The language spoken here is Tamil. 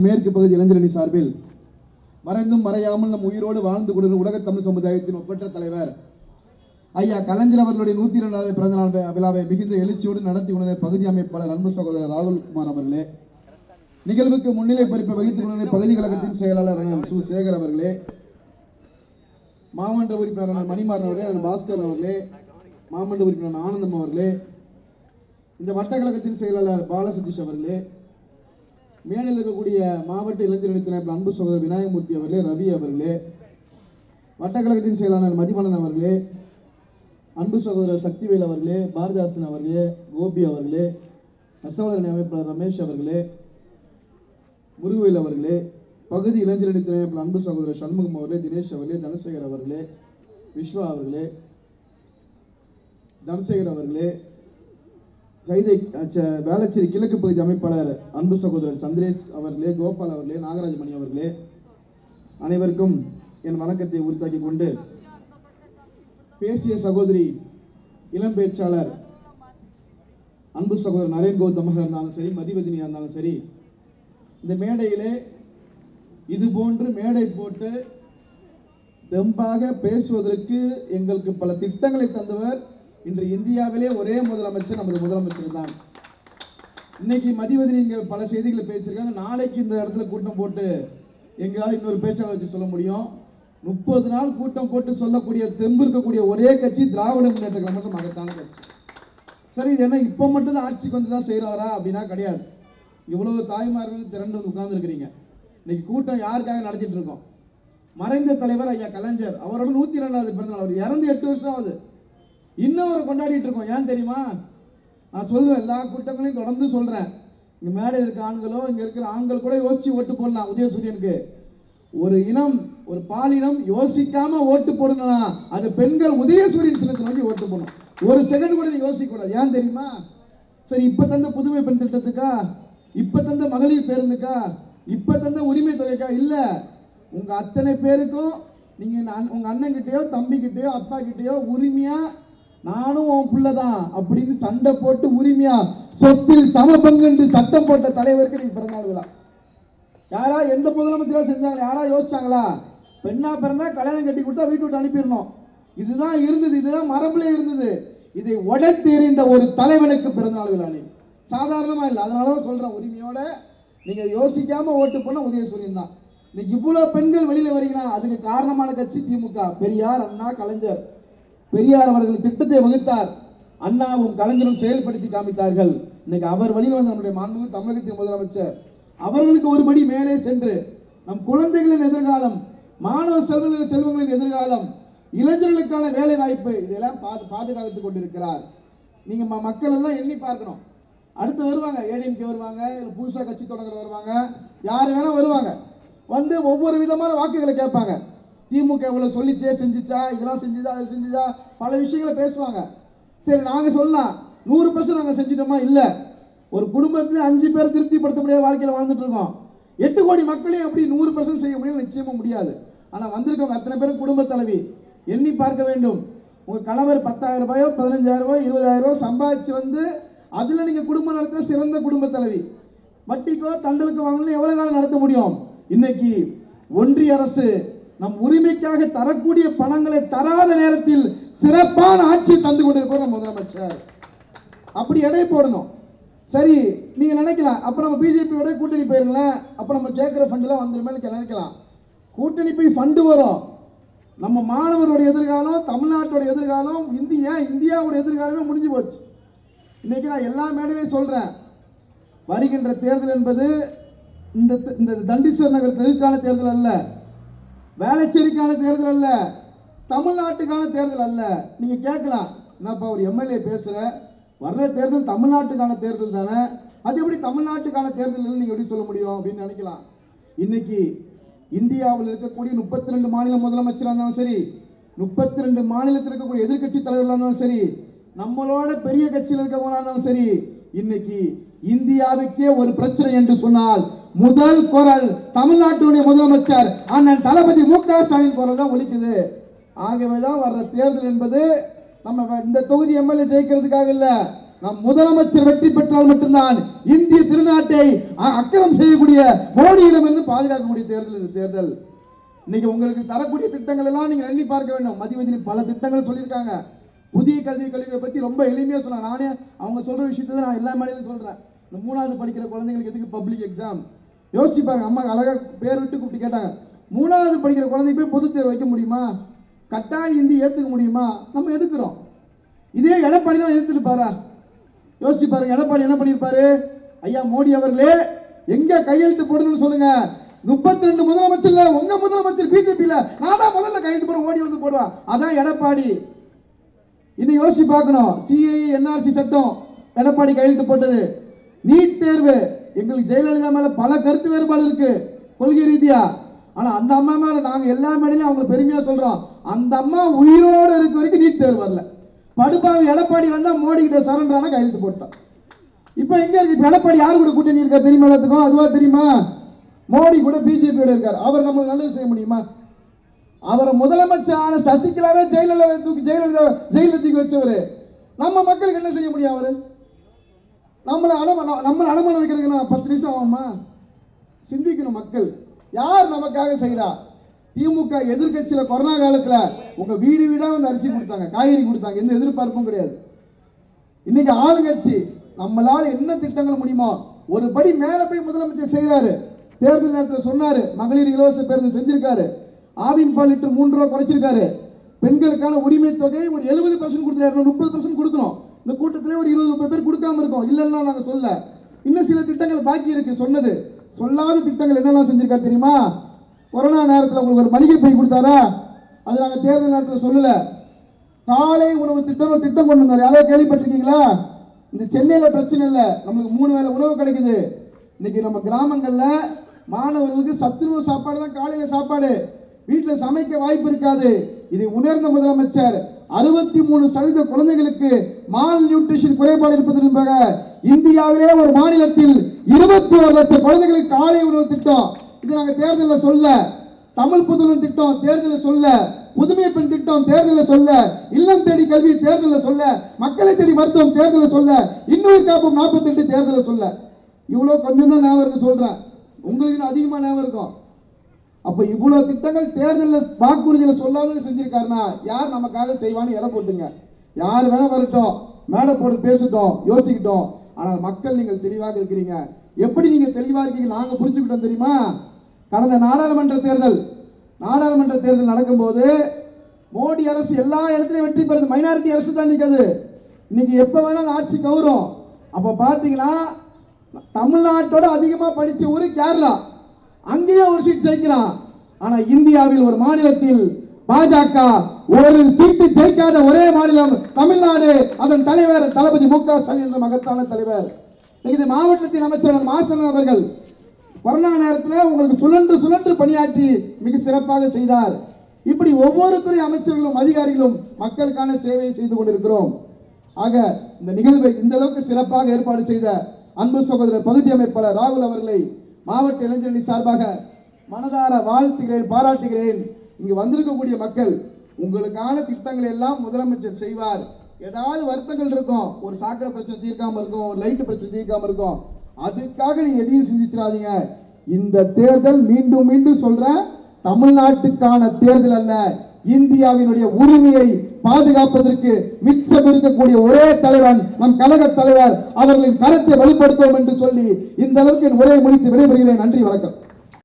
மேற்கு பகுதி இளைஞரணி சார்பில் மறைந்தும் மறையாமல் நம் உயிரோடு வாழ்ந்து கொண்டிருந்த உலக தமிழ் சமுதாயத்தின் ஒப்பற்ற தலைவர் ஐயா கலைஞர் அவர்களுடைய நூத்தி இரண்டாவது பிறந்த நாள் விழாவை மிகுந்த எழுச்சியோடு நடத்தி கொண்ட பகுதி அமைப்பாளர் அன்பு சகோதரர் ராகுல் குமார் அவர்களே நிகழ்வுக்கு முன்னிலை பொறுப்பை வகித்துக் கொண்ட பகுதி கழகத்தின் செயலாளர் சு. சேகர் அவர்களே மாமன்ற உறுப்பினர் மணிமாறன் அவர்களே அண்ணன் பாஸ்கர் அவர்களே மாமன்ற உறுப்பினர் ஆனந்தம் அவர்களே இந்த வட்டக்கழகத்தின் செயலாளர் பாலசதீஷ் அவர்களே மேடையில் இருக்கக்கூடிய மாவட்ட இளைஞரணி துணைப்பில் அன்பு சகோதரர் விநாயகமூர்த்தி அவர்களே ரவி அவர்களே வட்டக்கழகத்தின் செயலாளர் மதிமணன் அவர்களே அன்பு சகோதரர் சக்திவேல் அவர்களே பாரதிதாசன் அவர்களே கோபி அவர்களே நெசவாளர் அமைப்பாளர் ரமேஷ் அவர்களே முருகவேல் அவர்களே பகுதி இளைஞரணி துணைப்பில் அன்பு சகோதரர் சண்முகம் அவர்களே தினேஷ் அவர்களே தனசேகர் அவர்களே விஸ்வா அவர்களே தனசேகர் அவர்களே கைதை வேளச்சேரி கிழக்கு பகுதி அமைப்பாளர் அன்பு சகோதரர் சந்திரேஷ் அவர்களே கோபால் அவர்களே நாகராஜமணி அவர்களே அனைவருக்கும் என் வணக்கத்தை உறுத்தாக்கி கொண்டு பேசிய சகோதரி இளம் பேச்சாளர் அன்பு சகோதரர் நரேன் கௌதமாக இருந்தாலும் சரி மதிவதினியாக இருந்தாலும் சரி இந்த மேடையிலே இது போன்று மேடை போட்டு தெம்பாக பேசுவதற்கு எங்களுக்கு பல திட்டங்களை தந்தவர் இன்று இந்தியாவிலே ஒரே முதலமைச்சர் நமது முதலமைச்சர் தான். இன்னைக்கு மதிவதி இங்க பல செய்திகளை பேசியிருக்காங்க. நாளைக்கு இந்த இடத்துல கூட்டம் போட்டு எங்களால் இன்னொரு பேச்சாளர் வச்சு சொல்ல முடியும். முப்பது நாள் கூட்டம் போட்டு சொல்லக்கூடிய தெம்பு இருக்கக்கூடிய ஒரே கட்சி திராவிட முன்னேற்ற கழகம் மட்டும் மகத்தான கட்சி. சரி இது என்ன இப்போ மட்டும் தான் ஆட்சிக்கு வந்து தான் செய்கிறாரா அப்படின்னா கிடையாது. இவ்வளவு தாய்மார்கள் திரண்டு வந்து உட்கார்ந்துருக்கிறீங்க. இன்னைக்கு கூட்டம் யாருக்காக நடத்திட்டு இருக்கோம்? மறைந்த தலைவர் ஐயா கலைஞர் அவரோட நூற்றி ரெண்டாவது பிறந்தநாள் அவர் இறந்து எட்டு வருஷம் ஆகுது. இன்னும் அவரை கொண்டாடிட்டு இருக்கோம். ஏன் தெரியுமா? நான் சொல்லுவேன் எல்லா கூட்டங்களையும் தொடர்ந்து சொல்கிறேன் இங்கே மேடையில் இருக்க ஆண்களோ இங்கே இருக்கிற ஆண்கள் கூட யோசிச்சு ஓட்டு போடலாம் உதயசூரியனுக்கு. ஒரு இனம் ஒரு பாலினம் யோசிக்காம ஓட்டு போடணும்னா அது பெண்கள் உதயசூரியன் சின்னத்தை நோக்கி ஓட்டு போடணும். ஒரு செகண்ட் கூட நீ யோசிக்க கூடாது ஏன் தெரியுமா? சரி இப்ப தந்த புதுமை பெண் திட்டத்துக்கா? இப்ப தந்த மகளிர் பேருந்துக்கா? இப்ப தந்த உரிமை தொகைக்கா? இல்ல. உங்க அத்தனை பேருக்கும் நீங்க உங்கள் உங்க அண்ணன் கிட்டயோ தம்பி கிட்டயோ அப்பா கிட்டயோ உரிமையா நானும் உன் பிள்ளை தான் அப்படின்னு சண்டை போட்டு உரிமையா சொத்தில் சமபங்கு என்று சட்டம் போட்ட தலைவருக்கு நீ பிறந்தநாள் விழா. யாரா எந்த முதலமைச்சரா செஞ்சாங்களா? யாரா யோசிச்சாங்களா? பெண்ணா பிறந்தா கல்யாணம் கட்டி கொடுத்தா வீட்டு விட்டு அனுப்பிடணும். இதுதான் இருந்தது இதுதான் மரபுல இருந்தது. இதை உடைத்து எறிந்த ஒரு தலைவனுக்கு பிறந்தநாள் விழா நீ. சாதாரணமா இல்லை அதனால தான் சொல்றேன் உரிமையோட நீங்க யோசிக்காம ஓட்டு பண்ண உதயசூரியன் தான். இன்னைக்கு இவ்வளவு பெண்கள் வெளியில வரீங்கன்னா அதுக்கு காரணமான கட்சி திமுக. பெரியார் அண்ணா கலைஞர். பெரியார் அவர்கள் திட்டத்தை வகுத்தார். அண்ணாவும் கலைஞரும் செயல்படுத்தி காமித்தார்கள். இன்னைக்கு அவர் வழியில் வந்த நம்முடைய மாண்புமிகு தமிழகத்தின் முதலமைச்சர். அவர்களுக்கு ஒருபடி மேலே சென்று நம் குழந்தைகளின் எதிர்காலம் மாணவ செல்வங்களின் செல்வங்களின் எதிர்காலம் இளைஞர்களுக்கான வேலை வாய்ப்பு இதெல்லாம் பாது பாதுகாத்துக் கொண்டிருக்கிறார். நீங்க ம- மக்கள் எல்லாம் எண்ணி பார்க்கணும். அடுத்து வருவாங்க. ஏடிஎம்கே வருவாங்க இல்லை புதுசாக கட்சி தொடங்குற வருவாங்க. யார் வேணால் வருவாங்க. வந்து ஒவ்வொரு விதமான வாக்குகளை கேட்பாங்க. திமுக இவ்வளோ சொல்லிச்சே செஞ்சுச்சா இதெல்லாம் செஞ்சுதா அதை செஞ்சுதா பல விஷயங்களை பேசுவாங்க. சரி நாங்கள் சொல்லலாம். நூறு பர்சன்ட் நாங்கள் செஞ்சிட்டோமா? இல்லை. ஒரு குடும்பத்தில் அஞ்சு பேர் திருப்திப்படுத்த முடியாத வாழ்க்கையில் வாழ்ந்துட்டு இருக்கோம். எட்டு கோடி மக்களையும் எப்படி நூறு பர்சன்ட் செய்ய முடியும் நிச்சயமாக முடியாது. ஆனால் வந்திருக்கவங்க அத்தனை பேரும் குடும்ப தலைவி. எண்ணி பார்க்க வேண்டும். உங்கள் கணவர் பத்தாயிரம் ரூபாயோ பதினஞ்சாயிரம் ரூபாயோ இருபதாயிரம் ரூபாய் சம்பாதிச்சு வந்து அதில் நீங்கள் குடும்பம் நடத்துகிற சிறந்த குடும்ப தலைவி. வட்டிக்கோ தண்டலுக்கு வாங்கணும் எவ்வளோ காலம் நடத்த முடியும்? இன்னைக்கு ஒன்றிய அரசு நம் உரிமைக்காக தரக்கூடிய பணங்களை தராத நேரத்தில் சிறப்பான ஆட்சி தந்து கொண்டிருக்கிற முதலமைச்சர். அப்படி எடை போடணும். சரி நீங்க நினைக்கலாம். அப்போ நம்ம பிஜேபியோட கூட்டணி போயிருங்களேன். அப்போ நம்ம கேட்குற ஃபண்டுலாம் வந்துருமே நினைக்கலாம். கூட்டணி போய் ஃபண்டு வரும். நம்ம மாணவரோட எதிர்காலம் தமிழ்நாட்டோட எதிர்காலம் இந்தியா இந்தியாவோட எதிர்காலமே முடிஞ்சு போச்சு. இன்னைக்கு நான் எல்லா மேடையிலையும் சொல்கிறேன் வருகின்ற தேர்தல் என்பது இந்த இந்த தண்டீஸ்வர் நகர் தெருக்கான தேர்தல் அல்ல. வேளச்சேரிக்கான தேர்தல் அல்ல தமிழ்நாட்டுக்கான தேர்தல் அல்ல. நீங்க கேட்கலாம் என்னப்பா ஒரு எம்எல்ஏ பேசுற வர்ற தேர்தல் தமிழ்நாட்டுக்கான தேர்தல் தானே? அது எப்படி தமிழ்நாட்டுக்கான தேர்தல் நீங்க எப்படி சொல்ல முடியும் அப்படின்னு நினைக்கலாம். இன்னைக்கு இந்தியாவில் இருக்கக்கூடிய முப்பத்தி ரெண்டு மாநில முதலமைச்சராக இருந்தாலும் சரி முப்பத்தி ரெண்டு மாநிலத்தில் இருக்கக்கூடிய எதிர்க்கட்சி தலைவர்களாக இருந்தாலும் சரி நம்மளோட பெரிய கட்சியில் இருக்கவங்களா இருந்தாலும் சரி இன்னைக்கு இந்தியாவுக்கே ஒரு பிரச்சனை என்று சொன்னால் முதல் குரல் தமிழ்நாட்டுடைய முதலமைச்சர் அண்ணன் தளபதி மு க ஸ்டாலின் குரல் தான் ஒழிக்குது ஆகவே தான் வர்ற தேர்தல் என்பது நம்ம இந்த தொகுதி எம்எல்ஏ ஜெயிக்கிறதுக்காக இல்ல. நம் முதலமைச்சர் வெற்றி பெற்றால் மட்டும்தான் இந்திய திருநாட்டை அக்கறம் அக்கிரம் செய்யக்கூடிய மோடியிடம் இருந்து பாதுகாக்கக்கூடிய தேர்தல் இந்த தேர்தல். இன்னைக்கு உங்களுக்கு தரக்கூடிய திட்டங்கள் எல்லாம் நீங்க எண்ணி பார்க்க வேண்டும். மதிவதினி பல திட்டங்கள் சொல்லியிருக்காங்க. புதிய கல்வி கல்வியை பத்தி ரொம்ப எளிமையா சொன்னேன் நானே அவங்க சொல்ற விஷயத்தை தான் நான் எல்லா மேடையிலும் சொல்றேன். இந்த மூணாவது படிக்கிற குழந்தைங்களுக்கு எதுக்கு பப்ளிக் எக்ஸாம் யோசிச்சு பாருங்க அம்மா அழகாக பேர் விட்டு கூப்பிட்டு கேட்டாங்க. மூணாவது படிக்கிற குழந்தை போய் பொது தேர்வு வைக்க முடியுமா? கட்டாய இந்தி ஏற்றுக்க முடியுமா? நம்ம எதுக்குறோம்? இதே எடப்பாடி தான் எதிர்த்துருப்பாரா யோசிச்சு பாருங்க எடப்பாடி என்ன பண்ணியிருப்பாரு? ஐயா மோடி அவர்களே எங்க கையெழுத்து போடணும்னு சொல்லுங்க. முப்பத்தி ரெண்டு முதலமைச்சர்ல உங்க முதலமைச்சர் பிஜேபியில நான் தான் முதல்ல கையெழுத்து போட ஓடி வந்து போடுவான் அதான் எடப்பாடி. இன்னும் யோசிச்சு பார்க்கணும். சிஏஏ என்ஆர்சி சட்டம் எடப்பாடி கையெழுத்து போட்டது. நீட் தேர்வு. எங்களுக்கு ஜெயலலிதா மேல பல கருத்து வேறுபாடு இருக்கு கொள்கை ரீதியா. ஆனா அந்த அம்மா மேல நாங்க எல்லா மேடையிலும் அவங்க பெருமையா சொல்றோம். அந்த அம்மா உயிரோட இருக்க வரைக்கும் நீட் தேர்வு வரல. படுபாவி எடப்பாடி வந்தா மோடி கிட்ட சரண்டரான கையெழுத்து போட்டோம் இப்போ எங்க இருக்கு? இப்ப எடப்பாடி யார் கூட கூட்டணி இருக்கா தெரியுமா எல்லாத்துக்கும்? அதுவா தெரியுமா? மோடி கூட பிஜேபியோட இருக்கார். அவர் நம்மளுக்கு நல்லது செய்ய முடியுமா? அவரை முதலமைச்சரான சசிகலாவே ஜெயலலிதா தூக்கி ஜெயலலிதா ஜெயில தூக்கி வச்சவர். நம்ம மக்களுக்கு என்ன செய்ய முடியும் அவரு? நம்மளை அடம நம்மளை அடமானம் வைக்கிறதுக்கு நான் பத்து நிமிஷம் ஆகுமா சிந்திக்கணும் மக்கள். யார் நமக்காக செய்கிறா திமுக எதிர்கட்சியில் கொரோனா காலத்தில் உங்கள் வீடு வீடாக வந்து அரிசி கொடுத்தாங்க காய்கறி கொடுத்தாங்க. எந்த எதிர்பார்ப்பும் கிடையாது. இன்னைக்கு ஆளுங்கட்சி நம்மளால் என்ன திட்டங்கள் முடியுமோ ஒரு படி மேலே போய் முதலமைச்சர் செய்கிறாரு தேர்தல் நேரத்தில் சொன்னாரு மகளிர் இலவச பேருந்து செஞ்சிருக்காரு. ஆவின் பால் லிட்டர் மூன்று ரூபா குறைச்சிருக்காரு. பெண்களுக்கான உரிமை தொகை ஒரு எழுபது பர்சன்ட் கொடுத்துருக்காரு முப்பது பர்சன்ட் கொடுக்கணும். இந்த கூட்டத்திலே ஒரு இருபது முப்பது பேர் கொடுக்காம இருக்கோம். இல்லைன்னா நாங்கள் சொல்ல. இன்னும் சில திட்டங்கள் பாக்கி இருக்கு. சொன்னது. சொல்லாத திட்டங்கள் என்னெல்லாம் செஞ்சிருக்காரு தெரியுமா? கொரோனா நேரத்தில் உங்களுக்கு ஒரு மளிகை போய் கொடுத்தாரா? அது நாங்கள் தேர்தல் நேரத்தில் சொல்லல. காலை உணவு திட்டம் ஒரு திட்டம் கொண்டு வந்தார். யாராவது கேள்விப்பட்டிருக்கீங்களா? இந்த சென்னையில் பிரச்சனை இல்லை. நம்மளுக்கு மூணு வேளை உணவு கிடைக்குது. இன்னைக்கு நம்ம கிராமங்களில் மாணவர்களுக்கு சத்துணவு சாப்பாடு தான் காலையில் சாப்பாடு. வீட்டில் சமைக்க வாய்ப்பு இருக்காது. இதை உணர்ந்த முதலமைச்சர் அறுபத்தி மூணு சதவீத குழந்தைகளுக்கு மால் நியூட்ரிஷன் குறைபாடு இருப்பதற்காக இந்தியாவிலே ஒரு மாநிலத்தில் இருபத்தி ஒரு லட்சம் குழந்தைகளுக்கு காலை உணவு திட்டம். இது நாங்கள் தேர்தலில் சொல்ல தமிழ் புதுவன் திட்டம் தேர்தலில் சொல்ல புதுமை பெண் திட்டம் தேர்தலில் சொல்ல இல்லம் தேடி கல்வி தேர்தலில் சொல்ல மக்களை தேடி மருத்துவம் தேர்தலில் சொல்ல இன்னொரு காப்பம் நாற்பத்தெட்டு தேர்தலில் சொல்ல. இவ்வளோ கொஞ்சம் தான் ஞாபகம் இருக்கு சொல்றேன். உங்களுக்கு இன்னும் ஞாபகம் இருக்கும். அப்போ இவ்வளோ திட்டங்கள் தேர்தலில் வாக்குறுதியில் சொல்லாதது செஞ்சிருக்காருன்னா யார் நமக்காக செய்வான்னு இடம் போட்டுங்க. யார் வேணா வரட்டும். மேடை போட்டு பேசட்டும் யோசிக்கட்டும். ஆனால் மக்கள் நீங்கள் தெளிவாக இருக்கிறீங்க. எப்படி நீங்க தெளிவாக இருக்கீங்க? நாங்க புரிஞ்சுக்கிட்டோம் தெரியுமா? கடந்த நாடாளுமன்ற தேர்தல் நாடாளுமன்ற தேர்தல் நடக்கும்போது மோடி அரசு எல்லா இடத்துலையும் வெற்றி பெறுது. மைனாரிட்டி அரசு தான் நிற்காது இன்னைக்கு எப்போ வேணாலும் ஆட்சி கவுரும். அப்போ பார்த்தீங்கன்னா தமிழ்நாட்டோட அதிகமாக படித்த ஊர் கேரளா. அங்கேயே ஒரு சீட் ஜெயிக்கிறான். ஆனால் இந்தியாவில் ஒரு மாநிலத்தில் பாஜக ஒரு சீட்டு ஜெயிக்காத ஒரே மாநிலம் தமிழ்நாடு. அதன் தலைவர் தளபதி மு க ஸ்டாலின் என்ற மகத்தான தலைவர். இன்னைக்கு மாவட்டத்தின் அமைச்சர் மாசன் அவர்கள் கொரோனா நேரத்தில் உங்களுக்கு சுழன்று சுழன்று பணியாற்றி மிக சிறப்பாக செய்தார். இப்படி ஒவ்வொரு துறை அமைச்சர்களும் அதிகாரிகளும் மக்களுக்கான சேவையை செய்து கொண்டிருக்கிறோம். ஆக இந்த நிகழ்வை இந்த அளவுக்கு சிறப்பாக ஏற்பாடு செய்த அன்பு சகோதரர் பகுதி அமைப்பாளர் ராகுல் அவர்களை மாவட்ட இளைஞரணி சார்பாக மனதார வாழ்த்துகிறேன் பாராட்டுகிறேன். இங்கு வந்திருக்கக்கூடிய மக்கள் உங்களுக்கான திட்டங்கள் எல்லாம் முதலமைச்சர் செய்வார். ஏதாவது வருத்தங்கள் இருக்கும். ஒரு சாக்கடை பிரச்சனை தீர்க்காம இருக்கும். ஒரு லைட் பிரச்சனை தீர்க்காம இருக்கும். அதுக்காக நீங்க எதையும் சிந்திச்சிடாதீங்க. இந்த தேர்தல் மீண்டும் மீண்டும் சொல்றேன் தமிழ்நாட்டுக்கான தேர்தல் அல்ல இந்தியாவினுடைய உரிமையை பாதுகாப்பதற்கு மிச்சம் இருக்கக்கூடிய ஒரே தலைவன் நம் கழக தலைவர். அவர்களின் கருத்தை வெளிப்படுத்துவோம் என்று சொல்லி இந்த அளவுக்கு என் உரையை முடித்து விடைபெறுகிறேன். நன்றி வணக்கம்.